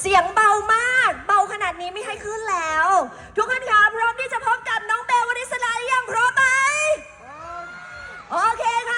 เสียงเบามาก เบาขนาดนี้ไม่ให้ขึ้นแล้ว ทุกคนคะพร้อมที่จะพบกับน้องเบลวนิสลาหรือยังพร้อมไหมโอเคค่ะ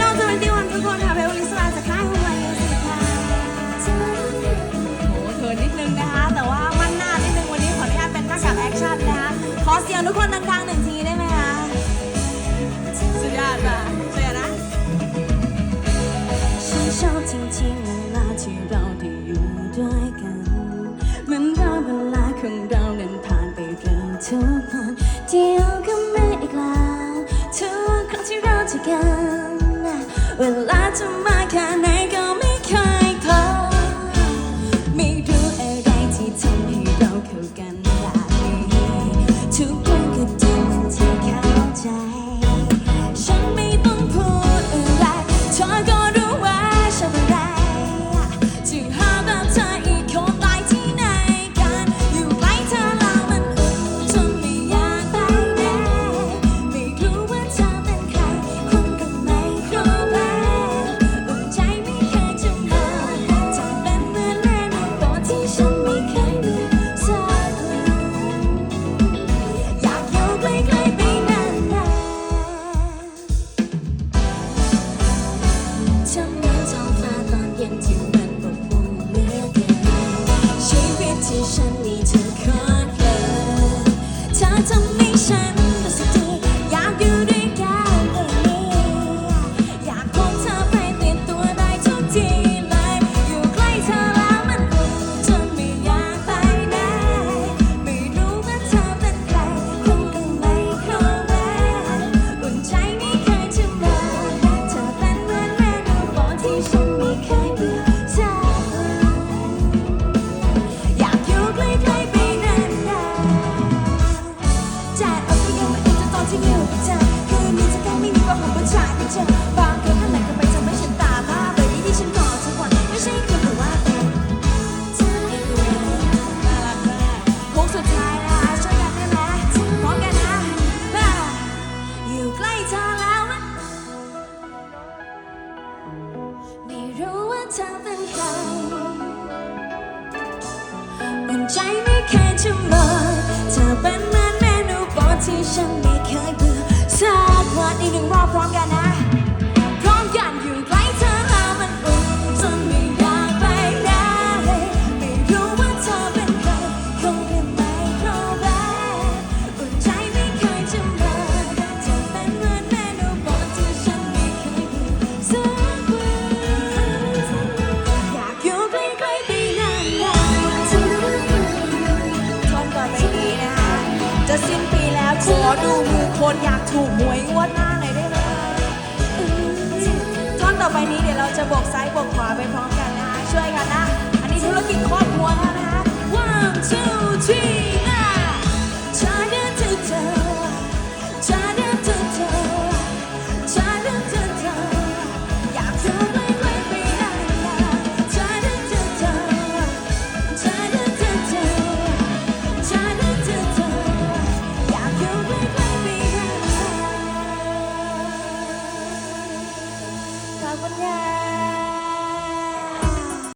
ชาวเทอร์มินอลทเวนตี้วันทุกคนค่ะเบลวนิสลาจากค่ายฮวายมิวสิกค่ะโอ้โหเขินนิดนึงนะคะ แต่ว่ามั่นหน้านิดนึงวันนี้ขออนุญาตเป็นร่ากับแอคชั่นนะคะ ขอเสียงทุกคนดังๆหนึ่งทีได้ไหมคะสุดยอดค่ะเสียนะฉันชอบจริงๆเวลาที่เราได้อยู่ด้วยกันเหมือนเราเวลาของเรานั้นผ่านไปเร็วทุกวันเเธอเป็นใครอุ่นใจไม่เคยจะหมดเธอเป็นเหมือนเมนูโปรดที่ฉันไม่เคยเบื่อสักวันอีกหนึ่งรอบพร้อมกัน จะสิ้นปีแล้วขอดูมือคนอยากถูกหวยงวดหน้าหน่อยได้ไหมท่อนต่อไปนี้เดี๋ยวเราจะบวกซ้ายบวกขวาไปพร้อมกันนะคะช่วยกันนะ อันนี้ธุรกิจครอบครัวแล้วนะคะ One, two, three,